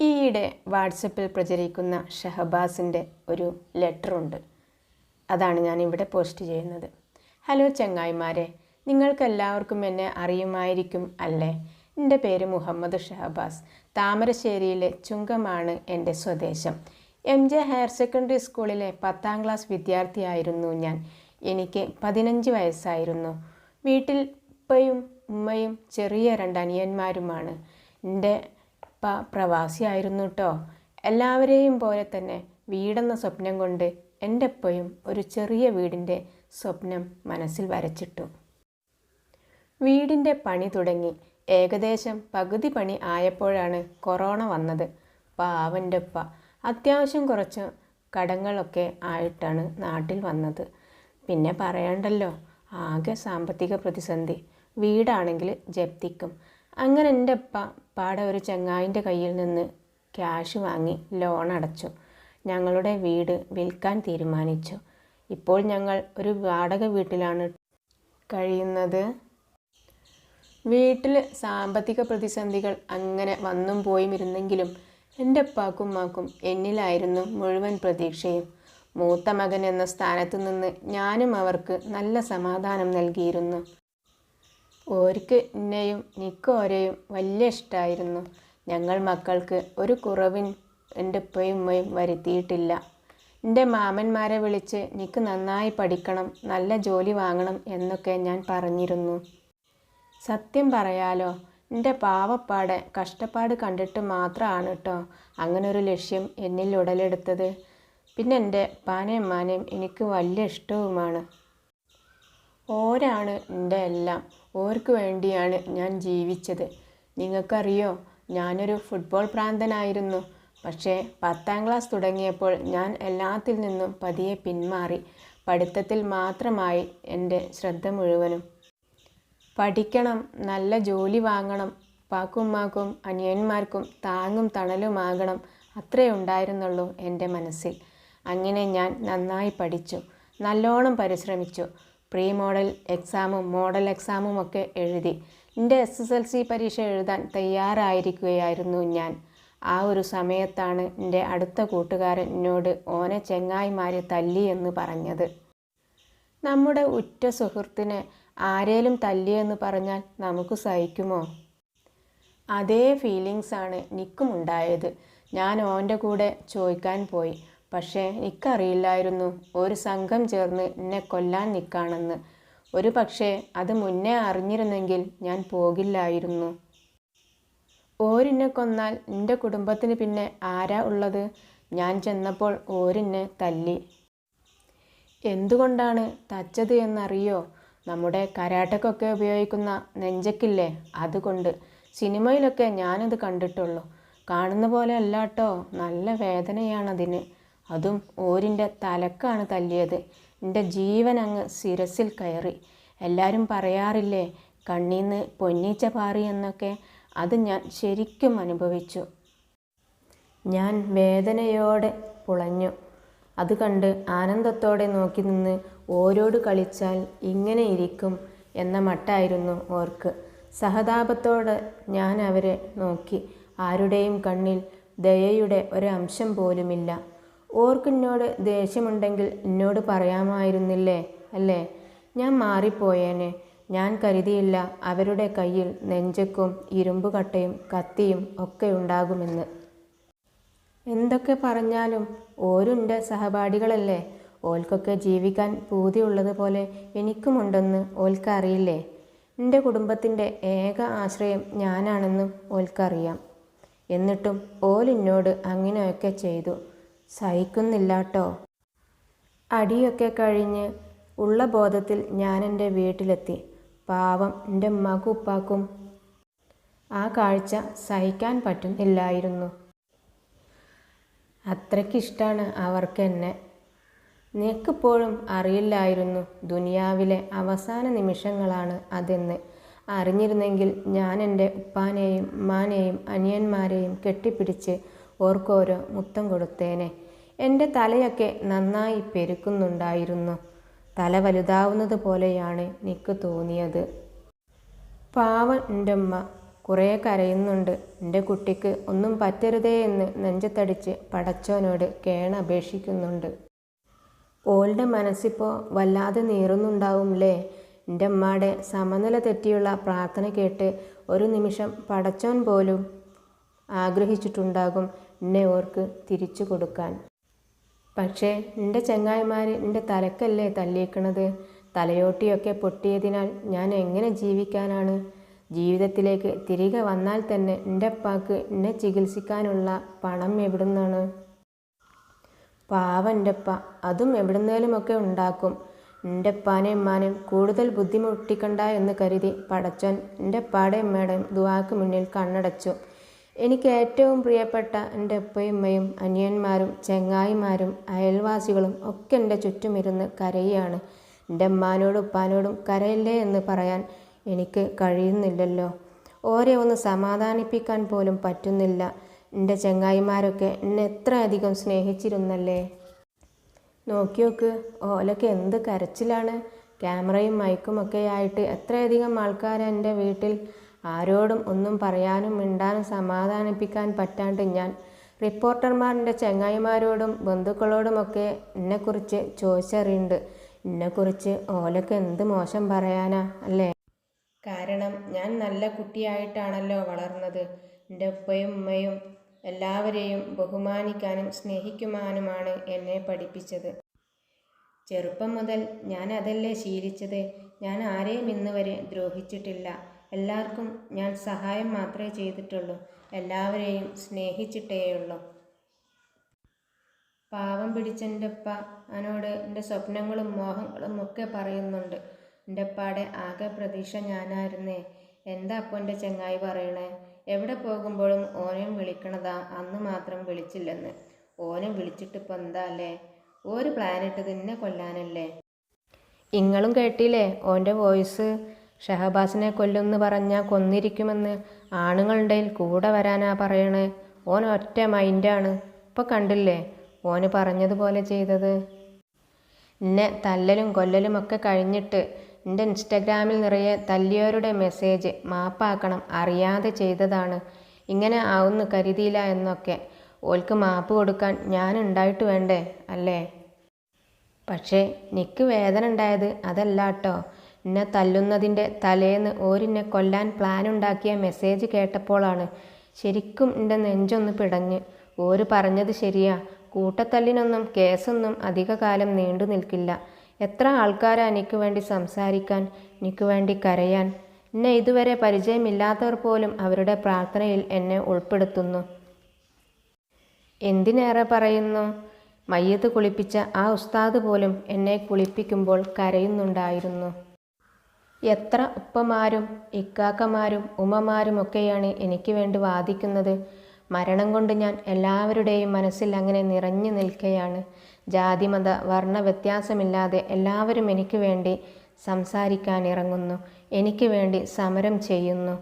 ഈയിടെ വാട്സപ്പിൽ പ്രചരിക്കുന്ന ഷഹബാസിന്റെ ഒരു ലെറ്ററുണ്ട്. അതാണ് ഞാൻ ഇവിടെ പോസ്റ്റ് ചെയ്യുന്നത്. ഹലോ ചങ്ങായിമാരെ നിങ്ങൾക്കെല്ലാവർക്കും എന്നെ അറിയുമായിരിക്കും അല്ലേ? എന്റെ പേര് മുഹമ്മദ് ഷഹബാസ്. താമരശ്ശേരിയിലെ ചുങ്കമാണ് എന്റെ സ്വദേശം. എം ജെ ഹയർ സെക്കൻഡറി സ്കൂളിലെ പത്താം ക്ലാസ് വിദ്യാർത്ഥിയായിരുന്നു ഞാൻ. എനിക്ക് പതിനഞ്ച് വയസ്സായിരുന്നു. വീട്ടിൽ ഉപ്പയും ഉമ്മയും ചെറിയ രണ്ട് അനിയന്മാരുമാണ് എന്റെ പ പ്രവാസിയായിരുന്നു കേട്ടോ എല്ലാവരെയും പോലെ തന്നെ വീടെന്ന സ്വപ്നം കൊണ്ട് എന്റെ അപ്പയും ഒരു ചെറിയ വീടിന്റെ സ്വപ്നം മനസ്സിൽ വരച്ചിട്ടു. വീടിന്റെ പണി തുടങ്ങി. ഏകദേശം പകുതി പണി ആയപ്പോഴാണ് കൊറോണ വന്നത്. പാവന്റെ ഉപ്പ അത്യാവശ്യം കുറച്ച് കടങ്ങളൊക്കെ ആയിട്ടാണ് നാട്ടിൽ വന്നത്. പിന്നെ പറയണ്ടല്ലോ ആകെ സാമ്പത്തിക പ്രതിസന്ധി. വീടാണെങ്കിൽ ജപ്തിക്കും. അങ്ങനെ എന്റെ അപ്പ പാടെ ഒരു ചങ്ങായിന്റെ കയ്യിൽ നിന്ന് ക്യാഷ് വാങ്ങി ലോൺ അടച്ചു. ഞങ്ങളുടെ വീട് വിൽക്കാൻ തീരുമാനിച്ചു. ഇപ്പോൾ ഞങ്ങൾ ഒരു വാടക വീട്ടിലാണ് കഴിയുന്നത്. വീട്ടിൽ സാമ്പത്തിക പ്രതിസന്ധികൾ അങ്ങനെ വന്നും പോയും ഇരുന്നെങ്കിലും എന്റെ ഉപ്പാക്കും മാക്കും എന്നിലായിരുന്നു മുഴുവൻ പ്രതീക്ഷയും. മൂത്ത മകൻ എന്ന സ്ഥാനത്തു നിന്ന് ഞാനും അവർക്ക് നല്ല സമാധാനം നൽകിയിരുന്നു. ഓർക്ക് എന്നെയും നിക്കോരെയും വലിയ ഇഷ്ടമായിരുന്നു ഞങ്ങൾ മക്കൾക്ക് ഒരു കുറവിൻ എന്റെ ഉപ്പയും ഉമ്മയും വരുത്തിയിട്ടില്ല. എന്റെ മാമന്മാരെ വിളിച്ച് നിക്ക് നന്നായി പഠിക്കണം നല്ല ജോലി വാങ്ങണം എന്നൊക്കെ ഞാൻ പറഞ്ഞിരുന്നു. സത്യം പറയാലോ എന്റെ പാവപ്പാടെ കഷ്ടപ്പാട് കണ്ടിട്ട് മാത്രമാണ് കേട്ടോ അങ്ങനൊരു ലക്ഷ്യം എന്നിൽ ഉടലെടുത്തത്. പിന്നെ എന്റെ പാനയും മാനയും എനിക്ക് വലിയ ഇഷ്ടവുമാണ്. ഓരാണ് എന്റെ എല്ലാം. ഓർക്ക് വേണ്ടിയാണ് ഞാൻ ജീവിച്ചത്. നിങ്ങൾക്കറിയോ ഞാനൊരു ഫുട്ബോൾ പ്രാന്തനായിരുന്നു. പക്ഷേ പത്താം ക്ലാസ് തുടങ്ങിയപ്പോൾ ഞാൻ എല്ലാത്തിൽ നിന്നും പതിയെ പിന്മാറി. പഠിത്തത്തിൽ മാത്രമായി എന്റെ ശ്രദ്ധ മുഴുവനും. പഠിക്കണം നല്ല ജോലി വാങ്ങണം പാക്കുമ്മാക്കും അനിയന്മാർക്കും താങ്ങും തണലുമാകണം അത്രേ ഉണ്ടായിരുന്നുള്ളൂ എന്റെ മനസ്സിൽ. അങ്ങനെ ഞാൻ നന്നായി പഠിച്ചു നല്ലോണം പരിശ്രമിച്ചു. പ്രീ മോഡൽ എക്സാമും മോഡൽ എക്സാമും ഒക്കെ എഴുതി. എന്റെ എസ് എസ് എൽ സി പരീക്ഷ എഴുതാൻ തയ്യാറായിരിക്കുകയായിരുന്നു ഞാൻ. ആ ഒരു സമയത്താണ് എന്റെ അടുത്ത കൂട്ടുകാരൻ എന്നോട് ഓനെ ചെങ്ങായിമാരെ തല്ലി എന്ന് പറഞ്ഞത്. നമ്മുടെ ഉറ്റ സുഹൃത്തിനെ ആരേലും തല്ലിയെന്ന് പറഞ്ഞാൽ നമുക്ക് സഹിക്കുമോ? അതേ ഫീലിങ്സാണ് നിക്കും ഉണ്ടായത്. ഞാൻ ഓന്റെ കൂടെ ചോദിക്കാൻ പോയി. പക്ഷേ എനിക്കറിയില്ലായിരുന്നു. ഒരു സംഘം ചേർന്ന് എന്നെ കൊല്ലാൻ നിൽക്കാണെന്ന്. ഒരു പക്ഷേ അത് മുന്നേ അറിഞ്ഞിരുന്നെങ്കിൽ ഞാൻ പോകില്ലായിരുന്നു. ഓരിന്നെ കൊന്നാൽ എന്റെ കുടുംബത്തിന് പിന്നെ ആരാ ഉള്ളത്? ഞാൻ ചെന്നപ്പോൾ ഓരിന്നെ തല്ലി. എന്തുകൊണ്ടാണ് തച്ചത് എന്നറിയോ? നമ്മുടെ കരാട്ടക്കൊക്കെ ഉപയോഗിക്കുന്ന നെഞ്ചക്കില്ലേ? അതുകൊണ്ട്. സിനിമയിലൊക്കെ ഞാനത് കണ്ടിട്ടുള്ളൂ. കാണുന്ന പോലെ അല്ലാട്ടോ. നല്ല വേദനയാണതിന്. അതും ഓരിന്റെ തലക്കാണ് തല്ലിയത്. എന്റെ ജീവൻ അങ്ങ് ശിരസിൽ കയറി. എല്ലാവരും പറയാറില്ലേ കണ്ണീന്ന് പൊന്നീച്ച പാറി എന്നൊക്കെ. അത് ഞാൻ ശരിക്കും അനുഭവിച്ചു. ഞാൻ വേദനയോടെ പുളഞ്ഞു. അത് കണ്ട് ആനന്ദത്തോടെ നോക്കി നിന്ന് ഓരോട് കളിച്ചാൽ ഇങ്ങനെ ഇരിക്കും എന്ന മട്ടായിരുന്നു ഓർക്ക്. സഹതാപത്തോടെ ഞാൻ അവരെ നോക്കി. ആരുടെയും കണ്ണിൽ ദയയുടെ ഒരംശം പോലുമില്ല. ഓർക്കെന്നോട് ദേഷ്യമുണ്ടെങ്കിൽ എന്നോട് പറയാമായിരുന്നില്ലേ? അല്ലേ? ഞാൻ മാറിപ്പോയേനെ. ഞാൻ കരുതിയില്ല അവരുടെ കയ്യിൽ നെഞ്ചക്കും ഇരുമ്പുകട്ടയും കത്തിയും ഒക്കെ ഉണ്ടാകുമെന്ന്. എന്തൊക്കെ പറഞ്ഞാലും ഓരുന്റെ സഹപാഠികളല്ലേ? ഓൽക്കൊക്കെ ജീവിക്കാൻ പൂതിയുള്ളതുപോലെ എനിക്കുമുണ്ടെന്ന് ഓൽക്കറിയില്ലേ? എന്റെ കുടുംബത്തിന്റെ ഏക ആശ്രയം ഞാനാണെന്നും ഓൽക്കറിയാം. എന്നിട്ടും ഓലിന്നോട് അങ്ങനെയൊക്കെ ചെയ്തു. സഹിക്കുന്നില്ലാട്ടോ. അടിയൊക്കെ കഴിഞ്ഞ് ഉള്ള ബോധത്തിൽ ഞാൻ എന്റെ വീട്ടിലെത്തി. പാവം എന്റെ ഉമ്മാക്കും ഉപ്പാക്കും ആ കാഴ്ച സഹിക്കാൻ പറ്റുന്നില്ലായിരുന്നു. അത്രയ്ക്കിഷ്ടമാണ് അവർക്ക് എന്നെ. നിനക്കിപ്പോഴും അറിയില്ലായിരുന്നു ദുനിയാവിലെ അവസാന നിമിഷങ്ങളാണ് അതെന്ന്. അറിഞ്ഞിരുന്നെങ്കിൽ ഞാൻ എന്റെ ഉപ്പാനെയും ഉമ്മാനെയും അനിയന്മാരെയും കെട്ടിപ്പിടിച്ച് ഓർക്കോരോ മുത്തം കൊടുത്തേനെ. എന്റെ തലയൊക്കെ നന്നായി പെരുക്കുന്നുണ്ടായിരുന്നു. തല വലുതാവുന്നത് പോലെയാണ് എനിക്ക് തോന്നിയത്. പാവൻ എന്റെ ഉമ്മ കുറേ കരയുന്നുണ്ട്. എന്റെ കുട്ടിക്ക് ഒന്നും പറ്റരുതേ എന്ന് നെഞ്ചത്തടിച്ച് പടച്ചോനോട് കേണപേക്ഷിക്കുന്നുണ്ട്. ഓളുടെ മനസ്സിപ്പോൾ വല്ലാതെ നീറുന്നുണ്ടാവുംല്ലേ എന്റെ അമ്മയുടെ സമനില തെറ്റിയുള്ള പ്രാർത്ഥന കേട്ട് ഒരു നിമിഷം പടച്ചോൻ പോലും ആഗ്രഹിച്ചിട്ടുണ്ടാകും. എന്നെ ഓർക്ക് തിരിച്ചു കൊടുക്കാൻ. പക്ഷേ എന്റെ ചങ്ങായിമാർ എന്റെ തലക്കല്ലേ തല്ലിയേക്കണത്? തലയോട്ടിയൊക്കെ പൊട്ടിയതിനാൽ ഞാൻ എങ്ങനെ ജീവിക്കാനാണ്? ജീവിതത്തിലേക്ക് തിരികെ വന്നാൽ തന്നെ എന്റെ അപ്പാക്ക് എന്നെ ചികിത്സിക്കാനുള്ള പണം എവിടുന്നാണ്? പാവ എന്റെ അപ്പ അതും എവിടുന്നേലുമൊക്കെ ഉണ്ടാക്കും. എന്റെ അപ്പാനെയും ഉമ്മാനും കൂടുതൽ ബുദ്ധിമുട്ടിക്കണ്ട എന്ന് കരുതി പടച്ചോൻ എന്റെ ഉപ്പാടെ ഉമ്മയുടെയും ദുവാക്ക് മുന്നിൽ കണ്ണടച്ചു. എനിക്ക് ഏറ്റവും പ്രിയപ്പെട്ട എന്റെ ഉപ്പയമ്മയും അനിയന്മാരും ചെങ്ങായിമാരും അയൽവാസികളും ഒക്കെ എന്റെ ചുറ്റുമിരുന്ന് കരയുകയാണ് എന്റെ ഉമ്മാനോടും ഉപ്പാനോടും കരയില്ലേ എന്ന് പറയാൻ എനിക്ക് കഴിയുന്നില്ലല്ലോ. ഓരെ ഒന്ന് സമാധാനിപ്പിക്കാൻ പോലും പറ്റുന്നില്ല. എന്റെ ചെങ്ങായിമാരൊക്കെ എന്നെ എത്ര അധികം സ്നേഹിച്ചിരുന്നല്ലേ? നോക്കിയോക്ക് ഓലൊക്കെ എന്ത് കരച്ചിലാണ്. ക്യാമറയും മൈക്കും ഒക്കെ ആയിട്ട് എത്രയധികം ആൾക്കാർ എന്റെ വീട്ടിൽ ആരോടും ഒന്നും പറയാനും മിണ്ടാനും സമാധാനിപ്പിക്കാൻ പറ്റാണ്ട് ഞാൻ റിപ്പോർട്ടർമാരുടെ ചങ്ങായിമാരോടും ബന്ധുക്കളോടുമൊക്കെ എന്നെക്കുറിച്ച് ചോദിച്ചറിയുണ്ട് എന്നെക്കുറിച്ച് ഓലക്ക് എന്ത് മോശം പറയാനാ അല്ലേ? കാരണം ഞാൻ നല്ല കുട്ടിയായിട്ടാണല്ലോ വളർന്നത്. എന്റെ ഉപ്പയും ഉമ്മയും എല്ലാവരെയും ബഹുമാനിക്കാനും സ്നേഹിക്കുവാനുമാണ് എന്നെ പഠിപ്പിച്ചത്. ചെറുപ്പം മുതൽ ഞാൻ അതല്ലേ ശീലിച്ചത്. ഞാൻ ആരെയും ഇന്നുവരെ ദ്രോഹിച്ചിട്ടില്ല. എല്ലാവർക്കും ഞാൻ സഹായം മാത്രമേ ചെയ്തിട്ടുള്ളൂ. എല്ലാവരെയും സ്നേഹിച്ചിട്ടേയുള്ളൂ പാവം പിടിച്ച എന്റെ ഉപ്പ അവനോട് എന്റെ സ്വപ്നങ്ങളും മോഹങ്ങളും ഒക്കെ പറയുന്നുണ്ട്. എന്റെ ഉപ്പാടെ ആകെ പ്രതീക്ഷ ഞാനായിരുന്നേ. എന്താ അപ്പോൾ എന്റെ ചങ്ങായി പറയണേ? എവിടെ പോകുമ്പോഴും ഓനെയും വിളിക്കണതാ? അന്ന് മാത്രം വിളിച്ചില്ലെന്ന്. ഓനെ വിളിച്ചിട്ട് വിളിച്ചിട്ടിപ്പോൾ എന്താ അല്ലേ? ഒരു പ്ലാനിട്ട് നിന്നെ കൊല്ലാനല്ലേ? ഇങ്ങളും കേട്ടില്ലേ? ഓന്റെ വോയിസ് ഷഹബാസിനെ കൊല്ലുമെന്ന് പറഞ്ഞാൽ കൊന്നിരിക്കുമെന്ന് ആണുങ്ങളുടെ കൂടെ വരാനാ പറയണേ. ഓൻ ഒറ്റ മൈൻഡാണ്. ഇപ്പോൾ കണ്ടില്ലേ ഓന് പറഞ്ഞതുപോലെ ചെയ്തത്? എന്നെ തല്ലലും കൊല്ലലും ഒക്കെ കഴിഞ്ഞിട്ട് എന്റെ ഇൻസ്റ്റഗ്രാമിൽ നിറയെ തല്ലിയവരുടെ മെസ്സേജ് മാപ്പാക്കണം അറിയാതെ ചെയ്തതാണ്. ഇങ്ങനെ ആവുന്നു കരുതിയില്ല എന്നൊക്കെ. ഓൽക്ക് മാപ്പ് കൊടുക്കാൻ ഞാൻ ഉണ്ടായിട്ട് വേണ്ടേ? അല്ലേ? പക്ഷേ നിക്ക് വേദന ഉണ്ടായത് അതല്ല കേട്ടോ എന്നെ തല്ലുന്നതിന്റെ തലേന്ന് ഓരിന്നെ കൊല്ലാൻ പ്ലാൻ ഉണ്ടാക്കിയ മെസ്സേജ് കേട്ടപ്പോഴാണ് ശരിക്കും എന്റെ നെഞ്ചൊന്ന് പിടഞ്ഞ്. ഓര് പറഞ്ഞത് ശരിയാ. കൂട്ടത്തല്ലിനൊന്നും കേസൊന്നും അധികകാലം നീണ്ടു നിൽക്കില്ല. എത്ര ആൾക്കാരാ എനിക്ക് വേണ്ടി സംസാരിക്കാൻ എനിക്ക് വേണ്ടി കരയാൻ? എന്നെ ഇതുവരെ പരിചയമില്ലാത്തവർ പോലും അവരുടെ പ്രാർത്ഥനയിൽ എന്നെ ഉൾപ്പെടുത്തുന്നു. എന്തിനേറെ പറയുന്നു? മയ്യത്ത് കുളിപ്പിച്ച ആ ഉസ്താദ് പോലും എന്നെ കുളിപ്പിക്കുമ്പോൾ കരയുന്നുണ്ടായിരുന്നു. എത്ര ഉപ്പമാരും ഇക്കാക്കമാരും ഉമ്മമാരുമൊക്കെയാണ് എനിക്ക് വേണ്ടി വാദിക്കുന്നത്. മരണം കൊണ്ട് ഞാൻ എല്ലാവരുടെയും മനസ്സിൽ അങ്ങനെ നിറഞ്ഞു നിൽക്കുകയാണ് ജാതിമത വർണ വ്യത്യാസമില്ലാതെ എല്ലാവരും എനിക്ക് വേണ്ടി സംസാരിക്കാൻ ഇറങ്ങുന്നു എനിക്ക് വേണ്ടി സമരം ചെയ്യുന്നു.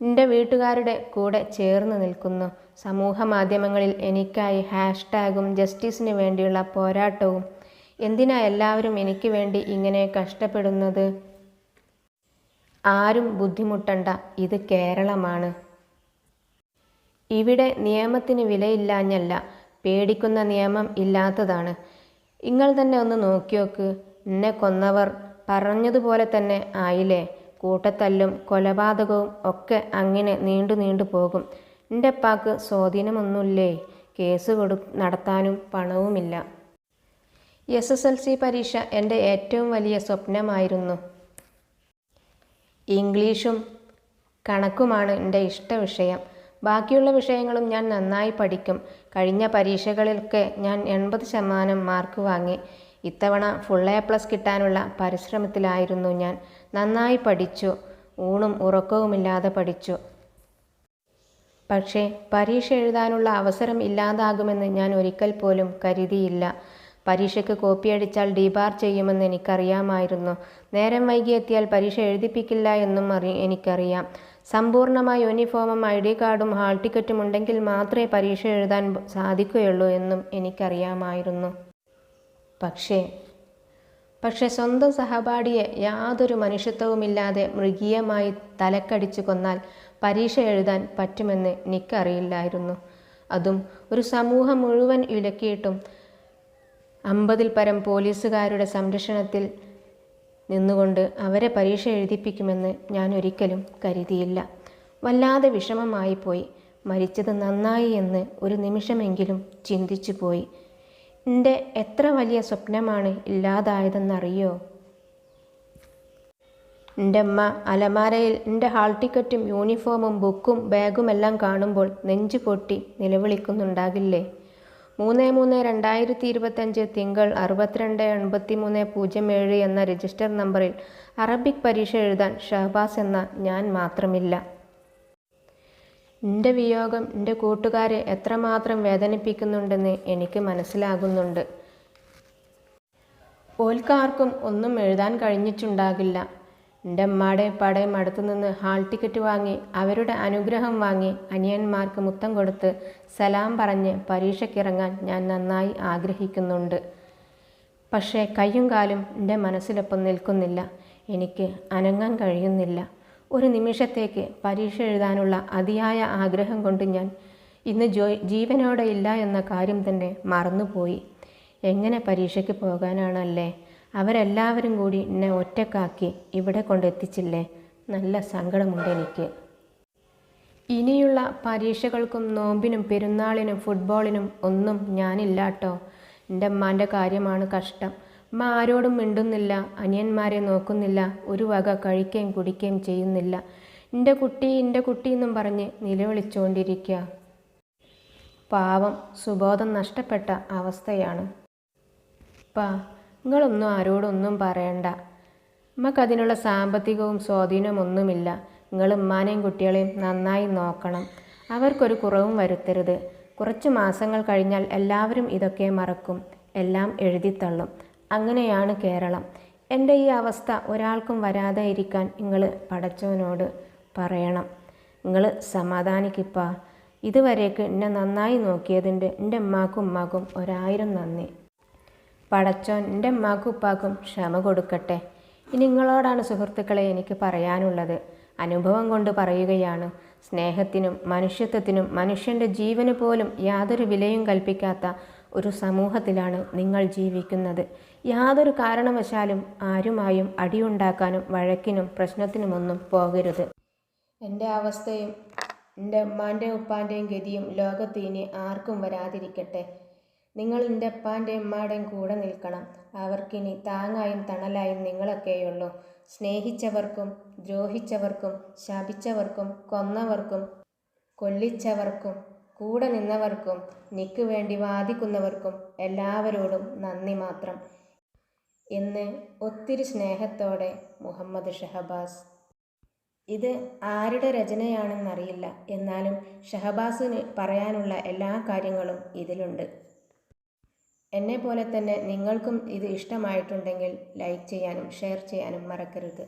എന്റെ വീട്ടുകാരുടെ കൂടെ ചേർന്ന് നിൽക്കുന്നു. സമൂഹ മാധ്യമങ്ങളിൽ എനിക്കായി ഹാഷ്ടാഗും ജസ്റ്റിസിന് വേണ്ടിയുള്ള പോരാട്ടവും. എന്തിനാ എല്ലാവരും എനിക്ക് വേണ്ടി ഇങ്ങനെ കഷ്ടപ്പെടുന്നത്? ആരും ബുദ്ധിമുട്ടണ്ട. ഇത് കേരളമാണ്. ഇവിടെ നിയമത്തിന് വിലയില്ലാഞ്ഞല്ല. പേടിക്കുന്ന നിയമം ഇല്ലാത്തതാണ്. നിങ്ങൾ തന്നെ ഒന്ന് നോക്കിയോക്ക് എന്നെ കൊന്നവർ പറഞ്ഞതുപോലെ തന്നെ ആയില്ലേ? കൂട്ടത്തല്ലും കൊലപാതകവും ഒക്കെ അങ്ങനെ നീണ്ടു നീണ്ടു പോകും. എന്റെ അപ്പാക്ക് സ്വാധീനമൊന്നുമില്ലേ? കേസ് കൊടു നടത്താനും പണവുമില്ല. എസ് എസ് എൽ സി പരീക്ഷ എന്റെ ഏറ്റവും വലിയ സ്വപ്നമായിരുന്നു. ഇംഗ്ലീഷും കണക്കുമാണ് എന്റെ ഇഷ്ട വിഷയം. ബാക്കിയുള്ള വിഷയങ്ങളും ഞാൻ നന്നായി പഠിക്കും. കഴിഞ്ഞ പരീക്ഷകളിലൊക്കെ ഞാൻ എൺപത് ശതമാനം മാർക്ക് വാങ്ങി. ഇത്തവണ ഫുൾ എ പ്ലസ് കിട്ടാനുള്ള പരിശ്രമത്തിലായിരുന്നു ഞാൻ. നന്നായി പഠിച്ചു. ഊണും ഉറക്കവുമില്ലാതെ പഠിച്ചു. പക്ഷേ പരീക്ഷ എഴുതാനുള്ള അവസരം ഇല്ലാതാകുമെന്ന് ഞാൻ ഒരിക്കൽ പോലും കരുതിയില്ല. പരീക്ഷയ്ക്ക് കോപ്പി അടിച്ചാൽ ഡീബാർ ചെയ്യുമെന്ന് എനിക്കറിയാമായിരുന്നു. നേരം വൈകി എത്തിയാൽ പരീക്ഷ എഴുതിപ്പിക്കില്ല എന്നും അറി എനിക്കറിയാം. സമ്പൂർണമായ യൂണിഫോമും ഐ ഡി കാർഡും ഹാൾ ടിക്കറ്റും ഉണ്ടെങ്കിൽ മാത്രമേ പരീക്ഷ എഴുതാൻ സാധിക്കുകയുള്ളൂ എന്നും എനിക്കറിയാമായിരുന്നു. പക്ഷേ പക്ഷെ സ്വന്തം സഹപാഠിയെ യാതൊരു മനുഷ്യത്വവുമില്ലാതെ മൃഗീയമായി തലക്കടിച്ചു കൊന്നാൽ പരീക്ഷ എഴുതാൻ പറ്റുമെന്ന് എനിക്കറിയില്ലായിരുന്നു. അതും ഒരു സമൂഹം മുഴുവൻ വിലക്കിയിട്ടും അമ്പതിൽ പരം പോലീസുകാരുടെ സംരക്ഷണത്തിൽ നിന്നുകൊണ്ട് അവരെ പരീക്ഷ എഴുതിപ്പിക്കുമെന്ന് ഞാൻ ഒരിക്കലും കരുതിയില്ല. വല്ലാതെ വിഷമമായി പോയി മരിച്ചത് നന്നായി എന്ന് ഒരു നിമിഷമെങ്കിലും ചിന്തിച്ചു പോയി എന്റെ എത്ര വലിയ സ്വപ്നമാണ് ഇല്ലാതായതെന്നറിയോ? എന്റെ അമ്മ അലമാരയിൽ എന്റെ ഹാൾ ടിക്കറ്റും യൂണിഫോമും ബുക്കും ബാഗുമെല്ലാം കാണുമ്പോൾ നെഞ്ചു പൊട്ടി നിലവിളിക്കുന്നുണ്ടാകില്ലേ? മൂന്ന് മൂന്ന് രണ്ടായിരത്തി ഇരുപത്തഞ്ച് തിങ്കൾ അറുപത്തിരണ്ട് എൺപത്തി മൂന്ന് പൂജ്യം ഏഴ് എന്ന രജിസ്റ്റർ നമ്പറിൽ അറബിക് പരീക്ഷ എഴുതാൻ ഷഹബാസ് എന്ന ഞാൻ മാത്രമില്ല. എന്റെ വിയോഗം എന്റെ കൂട്ടുകാരെ എത്രമാത്രം വേദനിപ്പിക്കുന്നുണ്ടെന്ന് എനിക്ക് മനസ്സിലാകുന്നുണ്ട്. ഓൽക്കാർക്കും ഒന്നും എഴുതാൻ കഴിഞ്ഞിട്ടുണ്ടാകില്ല. എന്റെ അമ്മാടെ പടയും അടുത്തു നിന്ന് ഹാൾ ടിക്കറ്റ് വാങ്ങി അവരുടെ അനുഗ്രഹം വാങ്ങി അനിയന്മാർക്ക് മുത്തം കൊടുത്ത് സലാം പറഞ്ഞ് പരീക്ഷയ്ക്കിറങ്ങാൻ ഞാൻ നന്നായി ആഗ്രഹിക്കുന്നുണ്ട്. പക്ഷേ കയ്യും കാലും എന്റെ മനസ്സിലൊപ്പം നിൽക്കുന്നില്ല. എനിക്ക് അനങ്ങാൻ കഴിയുന്നില്ല. ഒരു നിമിഷത്തേക്ക് പരീക്ഷ എഴുതാനുള്ള അതിയായ ആഗ്രഹം കൊണ്ട് ഞാൻ ഇന്ന് ജോ ജീവനോടെ ഇല്ല എന്ന കാര്യം തന്നെ മറന്നുപോയി. എങ്ങനെ പരീക്ഷയ്ക്ക് പോകാനാണല്ലേ? അവരെല്ലാവരും കൂടി എന്നെ ഒറ്റക്കാക്കി ഇവിടെ കൊണ്ടെത്തിച്ചില്ലേ? നല്ല സങ്കടമുണ്ട് എനിക്ക്. ഇനിയുള്ള പരീക്ഷകൾക്കും നോമ്പിനും പെരുന്നാളിനും ഫുട്ബോളിനും ഒന്നും ഞാനില്ലാട്ടോ. എന്റെ അമ്മാന്റെ കാര്യമാണ് കഷ്ടം. അമ്മ ആരോടും മിണ്ടുന്നില്ല അനിയന്മാരെ നോക്കുന്നില്ല ഒരു വക കഴിക്കുകയും കുടിക്കുകയും ചെയ്യുന്നില്ല. എന്റെ കുട്ടി എന്റെ കുട്ടി എന്നും പറഞ്ഞ് നിലവിളിച്ചുകൊണ്ടിരിക്കുക പാവം സുബോധം നഷ്ടപ്പെട്ട അവസ്ഥയാണ്. പാ നിങ്ങളൊന്നും ആരോടൊന്നും പറയണ്ട. നമുക്കതിനുള്ള സാമ്പത്തികവും സ്വാധീനവും ഒന്നുമില്ല. നിങ്ങൾ ഉമ്മാനെയും കുട്ടികളെയും നന്നായി നോക്കണം. അവർക്കൊരു കുറവും വരുത്തരുത്. കുറച്ച് മാസങ്ങൾ കഴിഞ്ഞാൽ എല്ലാവരും ഇതൊക്കെ മറക്കും. എല്ലാം എഴുതിത്തള്ളും. അങ്ങനെയാണ് കേരളം. എന്റെ ഈ അവസ്ഥ ഒരാൾക്കും വരാതെ ഇരിക്കാൻ നിങ്ങൾ പടച്ചവനോട് പറയണം. നിങ്ങൾ സമാധാനിക്കിപ്പാ. ഇതുവരേക്ക് എന്നെ നന്നായി നോക്കിയതിന്റെ എന്റെ ഉമ്മാക്കും ഉമ്മാക്കും ഒരായിരം നന്ദി. പടച്ചോൻ എന്റെ ഉമ്മാക്കും ഉപ്പാക്കും ക്ഷമ കൊടുക്കട്ടെ. ഇനി നിങ്ങളോടാണ് സുഹൃത്തുക്കളെ എനിക്ക് പറയാനുള്ളത്. അനുഭവം കൊണ്ട് പറയുകയാണ് സ്നേഹത്തിനും മനുഷ്യത്വത്തിനും മനുഷ്യന്റെ ജീവന് പോലും യാതൊരു വിലയും കൽപ്പിക്കാത്ത ഒരു സമൂഹത്തിലാണ് നിങ്ങൾ ജീവിക്കുന്നത്. യാതൊരു കാരണവശാലും ആരുമായും അടിയുണ്ടാക്കാനും വഴക്കിനും പ്രശ്നത്തിനുമൊന്നും പോകരുത്. എന്റെ അവസ്ഥയും എന്റെ ഉമ്മാന്റെയും ഉപ്പാന്റെയും ഗതിയും ലോകത്ത് ഇനി ആർക്കും വരാതിരിക്കട്ടെ. നിങ്ങൾ എന്റെ അപ്പാന്റെയും ഉമ്മാടെയും കൂടെ നിൽക്കണം. അവർക്കിനി താങ്ങായും തണലായും നിങ്ങളൊക്കെയുള്ളൂ. സ്നേഹിച്ചവർക്കും ദ്രോഹിച്ചവർക്കും ശപിച്ചവർക്കും കൊന്നവർക്കും കൊല്ലിച്ചവർക്കും കൂടെ നിന്നവർക്കും നിക്ക് വേണ്ടി വാദിക്കുന്നവർക്കും എല്ലാവരോടും നന്ദി മാത്രം. എന്ന് ഒത്തിരി സ്നേഹത്തോടെ മുഹമ്മദ് ഷഹബാസ്. ഇത് ആരുടെ രചനയാണെന്നറിയില്ല. എന്നാലും ഷഹബാസിന് പറയാനുള്ള എല്ലാ കാര്യങ്ങളും ഇതിലുണ്ട്. എന്നെ പോലെ തന്നെ നിങ്ങൾക്കും ഇത് ഇഷ്ടമായിട്ടുണ്ടെങ്കിൽ ലൈക്ക് ചെയ്യാനും ഷെയർ ചെയ്യാനും മറക്കരുത്.